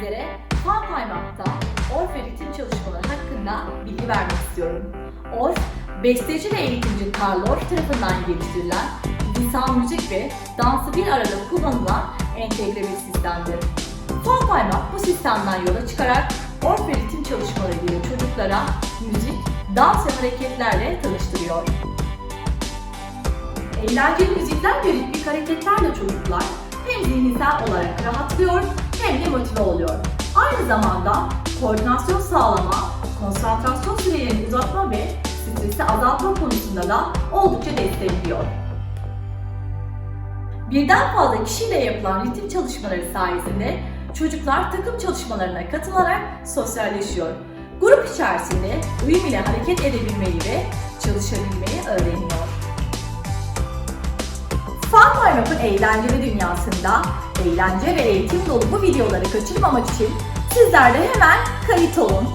sizlere sağ parmakta orf çalışmaları hakkında bilgi vermek istiyorum. Orf, besteci ve eğitimci Karl Orff tarafından geliştirilen lisan müzik ve dansı bir arada kullanılan entegre bir sistemdir. Sol parmak bu sistemden yola çıkarak orf ve çalışmaları ile çocuklara müzik, dans ve hareketlerle tanıştırıyor. Eğlenceli müzikler ve ritmik hareketlerle çocuklar hem zihinsel olarak rahatlıyor hem de motive oluyor. Aynı zamanda koordinasyon sağlama, konsantrasyon sürelerini uzatma ve stresi azaltma konusunda da oldukça destekliyor. Birden fazla kişiyle yapılan ritim çalışmaları sayesinde çocuklar takım çalışmalarına katılarak sosyalleşiyor. Grup içerisinde uyum ile hareket edebilmeyi ve çalışabilmeyi öğreniyor. Fun My Map'ın eğlenceli dünyasında eğlence ve eğitim dolu videoları kaçırmamak için sizler de hemen kayıt olun.